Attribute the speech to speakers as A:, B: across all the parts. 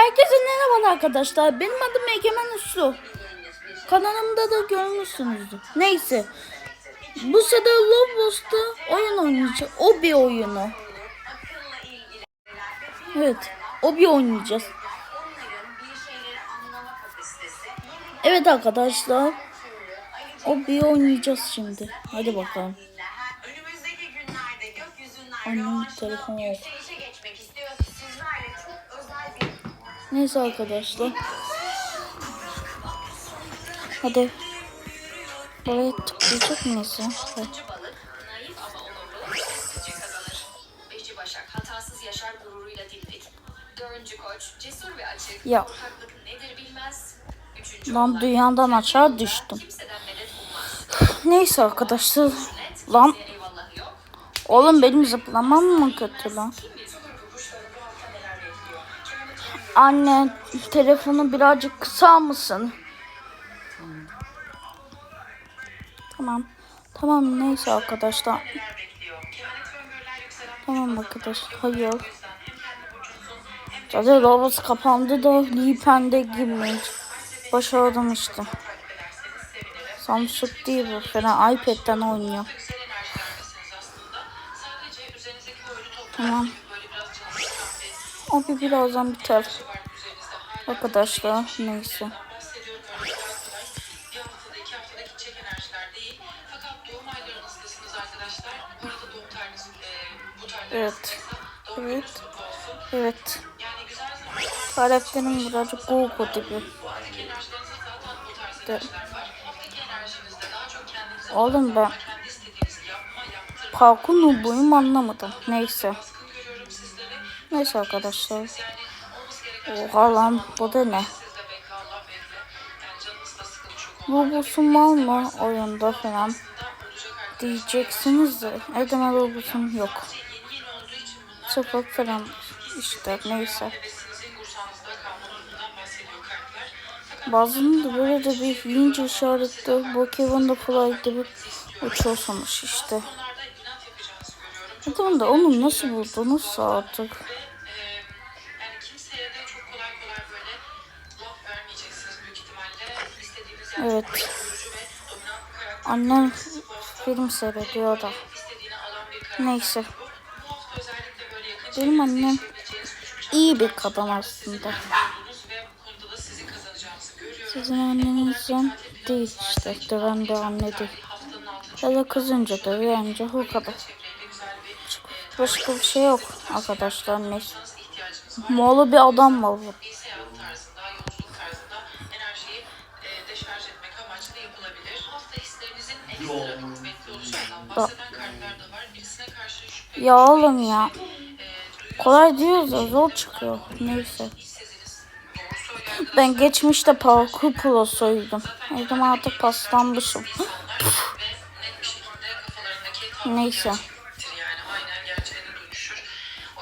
A: Herkese merhaba arkadaşlar. Benim adım Egemen Uslu. Kanalımda da görmüşsünüzdür. Neyse. Bu sefer Roblox'ta oyun oynayacağız. O bir oyunu. Evet. O bir oynayacağız. Evet arkadaşlar. O bir oynayacağız şimdi. Hadi bakalım. Annemin telefonu yok.
B: Gururuyla dimdik. Dördüncü koç cesur ve açık.
A: Ya. Lan dünyadan aşağı düştüm. Neyse arkadaşlar. Lan oğlum benim zıplamam mı kötü lan? Anne telefonu birazcık kısar mısın? Tamam. Tamam neyse arkadaşlar. Tamam arkadaşlar. Hayır. Zaten Roblox kapandı da Lipen'de girmeyiz. Başardım işte. Samsung değil bu falan iPad'den oynuyor. Tamam. O bir birazdan biter. Arkadaşlar neyse. Evet. Evet. Evet. Karakterim birazcık Google gibi. De- Oğlum ben parkur nubuyum anlamadım. Neyse. Neyse arkadaşlar. Oha lan bu da ne?
C: da.
A: Robus'um var mı oyunda falan diyeceksiniz de Edeme Robus'um yok. Sıfır falan işte neyse. Bazında böyle de bir yiyince işaretli bu Kevin'de fly gibi uçuyorsunuz işte. Adam da onu nasıl buldunuz artık? Evet. Annem film seyrediyor da. Neyse. Benim annem iyi bir kadın aslında.
C: sizin
A: annenizden değil işte. Döven bir anne değil. Ya da kızınca dövüyor anca o kadar. Başka bir şey yok arkadaşlar. Moğolu bir adam var bu.
C: Amaçlı yapılabilir. Hafta hislerinizin ekstra kuvvetli olacağından bahseden kartlar da var. Birisine karşı şüphe
A: Ya oğlum ya.
C: e, duyuyor
A: Kolay diyoruz da zor çıkıyor. Neyse. Ben geçmişte parkur prosoydum. O zaman artık paslanmışım. Neyse.
C: gerçektir yani aynen gerçeğe de dönüşür.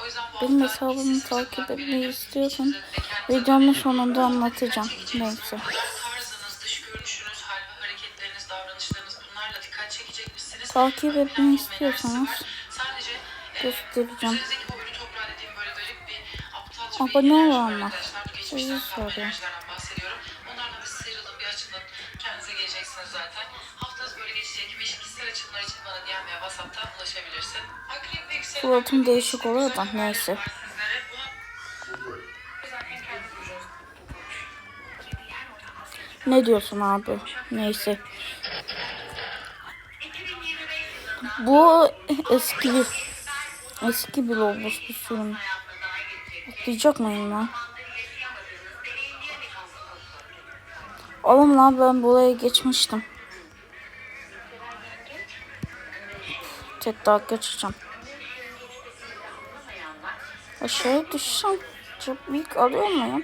C: O yüzden bu
A: Benim hesabımı takip etmeyi istiyorsan videonun sonunda anlatacağım. Neyse. Takip etmeyi istiyorsanız göstereceğim. Abone
C: enerji
A: ol
C: var
A: ama.
C: arkadaşlar. Bu
A: Sizi
C: yükselen
A: Suratım değişik oluyor da neyse. Ne diyorsun abi? Neyse. Bu eski bir eski bir Roblox bir sürüm. Atlayacak mıyım lan? Oğlum lan ben buraya geçmiştim. Tek daha geçeceğim. Aşağıya düşsem çok büyük alıyor muyum?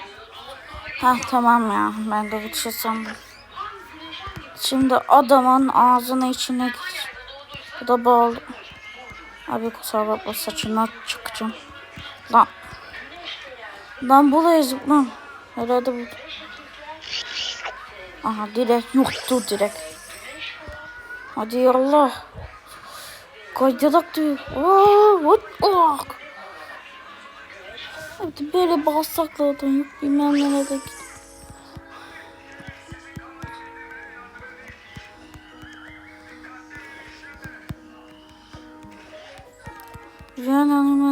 A: Ha tamam ya ben de sandım. Şimdi adamın ağzına içine gir. Bu da bağlı. Abi kusura bakma saçına çıkacağım. Lan. Lan buraya zıplam. Herhalde bu. Aha direkt yuttu direkt. Hadi yallah. Kaydırak diyor. Oh, what? Hadi böyle bağırsaklardan yok bilmem nerede git.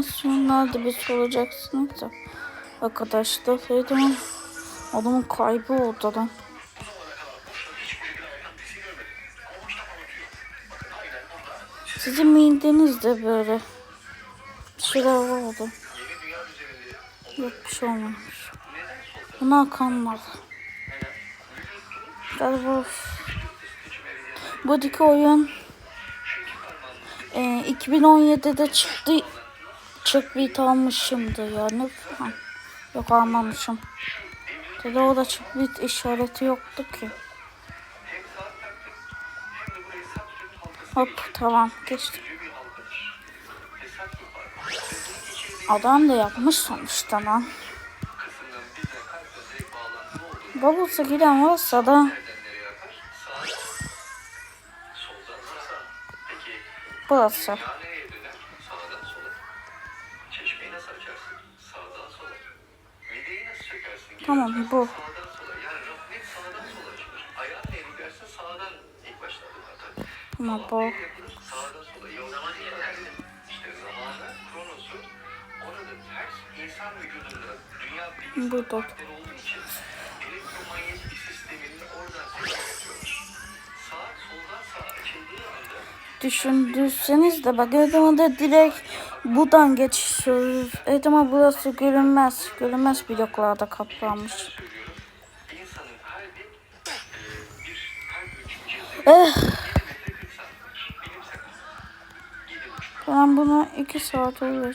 A: Animasyonlarda bir soracaksınız da. Arkadaşlar Feydan adamın kaybı ortadan. Sizin midenizde böyle bir şeyler vardı. Yok bir şey olmamış. Buna kanlar. Galiba buradaki oyun e, 2017'de çıktı. Çık bir almışımdı yani. Ha, Yok almamışım. Dedi o da çık bir işareti yoktu ki. Hop tamam geçtim. Adam da yapmış sonuçta lan. Babası giden varsa da burası.
D: Açarsın? Sağdan sola. Mideyi nasıl çökersin?
A: Tamam bu.
D: Sağdan sola. Yani rahmet sağdan sola açılır. Ayağın neye giderse sağdan ilk başta zaten.
A: Ama bu.
D: Sağdan sola. Ya o zaman niye dersin? İşte zamanı, kronosu orada ters insan vücudunda dünya bilgisayar
A: Burada.
D: olduğu için elektromanyetik sistemini oradan seçiyoruz. Saat soldan sağa açıldığı anda
A: Düşündürseniz de bak Edama'da direkt buradan geçiyoruz. Edama burası görünmez. Görünmez bloklarda kaplanmış. Eh,
D: 7 metre 40 santimdir. Bilimsel. 7,5.
A: ben buna iki saat
D: çarpı.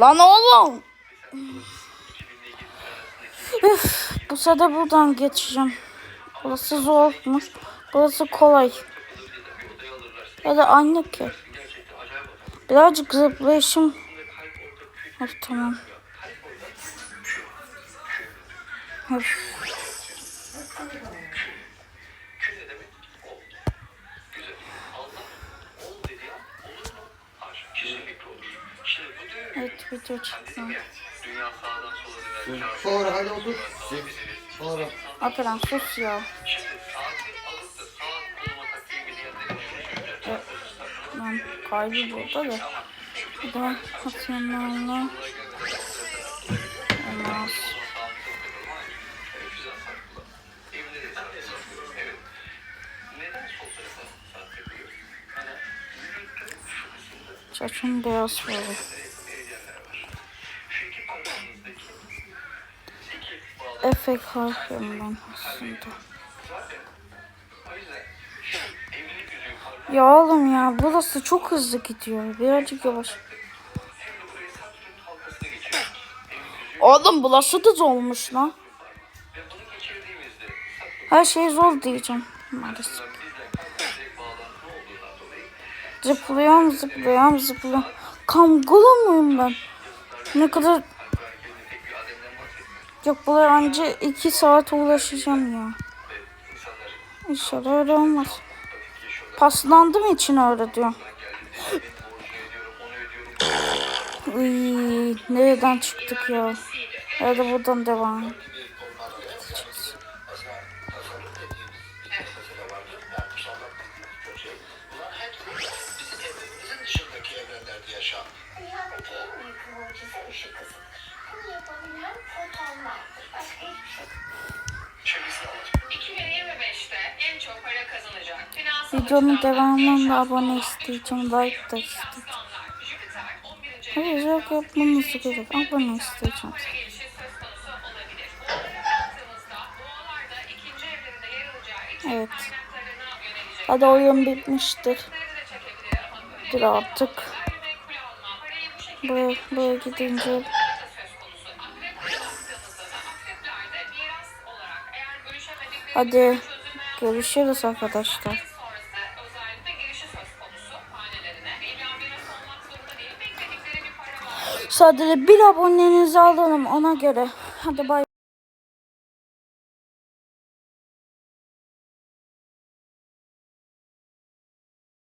A: Lan oğlum! Üf, bu sefer buradan geçeceğim. Burası zormuş. Burası kolay. Ya da anne ki. Birazcık zıplayışım. Of, tamam. Of. Evet video çıktı.
E: Sonra hadi otur. Sonra.
A: Aferin sus ya. Kaybı burada da. Bir de atyanlarla. Olmaz.
D: Evde de saat takıyorum. Evet. Neden sol
A: Ya oğlum ya burası çok hızlı gidiyor. Birazcık yavaş. Oğlum burası da zormuş lan. Her şey zor diyeceğim. Maalesef. Zıplıyorum zıplıyorum zıplıyorum. Kanguru muyum ben? Ne kadar... Yok buraya anca iki saat uğraşacağım ya. İnşallah öyle olmaz. Paslandım için öyle diyor. Nereden çıktık ya? Hadi buradan devam.
E: Bunlar hepsi
A: Videonun devamında abone isteyeceğim. Like da isteyeceğim.
B: Aslanlar, Jüpiter 11.
A: Hayır yok yapmanızı gerek. Abone isteyeceğim. Evet. Hadi oyun bitmiştir. Dur artık. Buraya, buraya gidince
B: söz konusu. Akreplere
A: Sadece bir abonenizi alalım ona göre. Hadi bay.